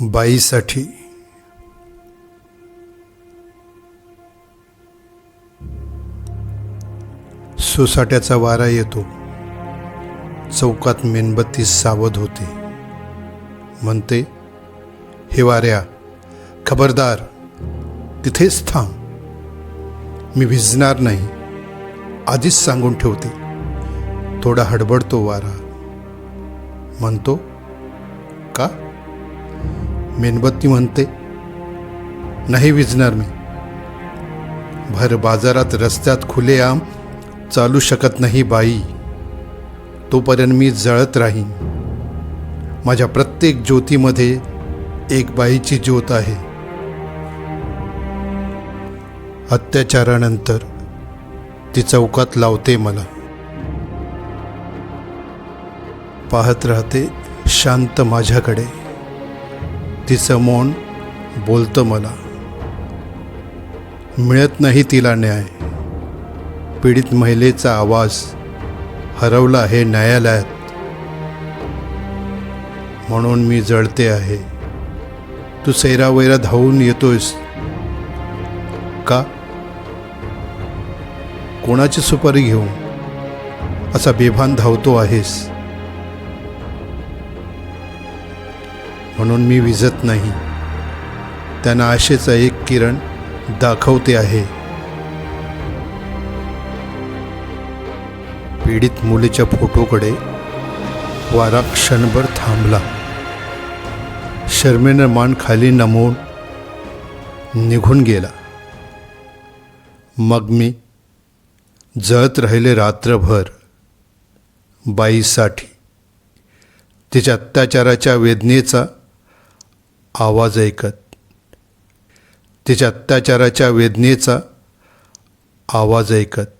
बाईसाठी. सोसाट्याचा वारा येतो. चौकात मेणबत्ती सावध होते. म्हणते हे वाऱ्या खबरदार तिथेच थांब. मी भिजणार नाही. आधीच सांगून ठेवते. थोडा हडबडतो वारा. म्हणतो का? मेणबत्ती म्हणते नाही विजणार मी. भर बाजारात रस्त्यात खुलेआम चालू शकत नाही बाई तोपर्यंत मी जळत राहीन. माझ्या प्रत्येक ज्योतीमध्ये एक बाईची ज्योत आहे. अत्याचारानंतर ती चौकात लावते मला. पाहत राहते शांत माझ्याकडे. तिचं मौन बोलतं मला. मिळत नाही तिला न्याय. पीडित महिलेचा आवाज हरवला हे न्यायालयात. म्हणून मी जळते आहे. तू सैरावैरा धावून येतोयस. का? कोणाची सुपारी घेऊन? असा बेभान धावतो आहेस. म्हणून मी विजत नाही. त्यांना आशेचा एक किरण दाखवते आहे. पीडित मुलीच्या फोटोकडे वारा क्षणभर थांबला. शर्मेनं मान खाली नमवून निघून गेला. मग मी जळत राहिले रात्रभर बाईसाठी. तिच्या अत्याचाराच्या वेदनेचा आवाज ऐकत. तिच्या अत्याचाराच्या वेदनेचा आवाज ऐकत.